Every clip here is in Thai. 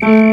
โป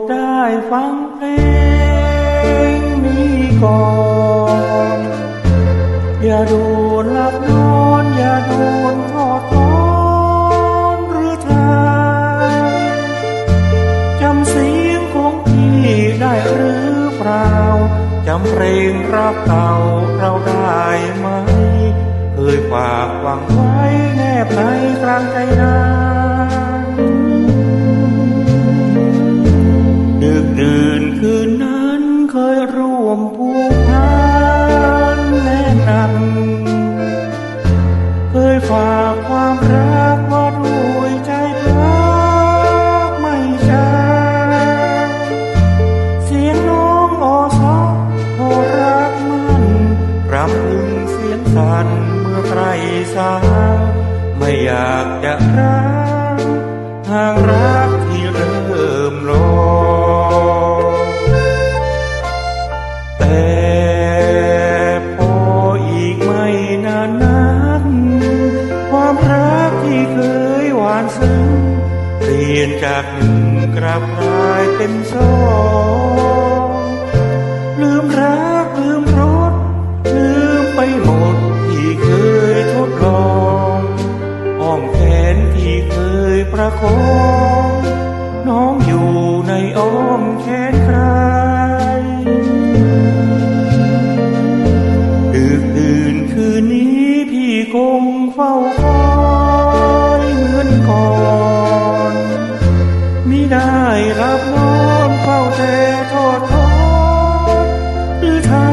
ดได้ฟังเพลงนี้ก่อน อย่าด่วนหลับนอน อย่าด่วนทอดถอนหรือไทยจำเสียงของพี่ได้หรือเปล่า จำเพลงรักเก่าเราได้ไหม เคยฝากหวังไว้แนบในกลางใจนา สาไม่อยากจะรักหางรักที่เริ่มลงแต่พออีกไม่นานนั้นความรักที่เคยหวานซึ้งเปลี่ยนจากหนึ่งกลับกลายเป็นสอง คงน้องอยู่ในอ้อมแขนใครดึกดื่นคืนนี้พี่คงเฝ้าคอยเหมือนก่อนมิได้รับนอนเฝ้าแต่ทอดทอดหรือทา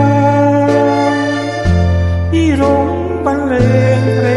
ยที่ร้องบรนเลงเพลง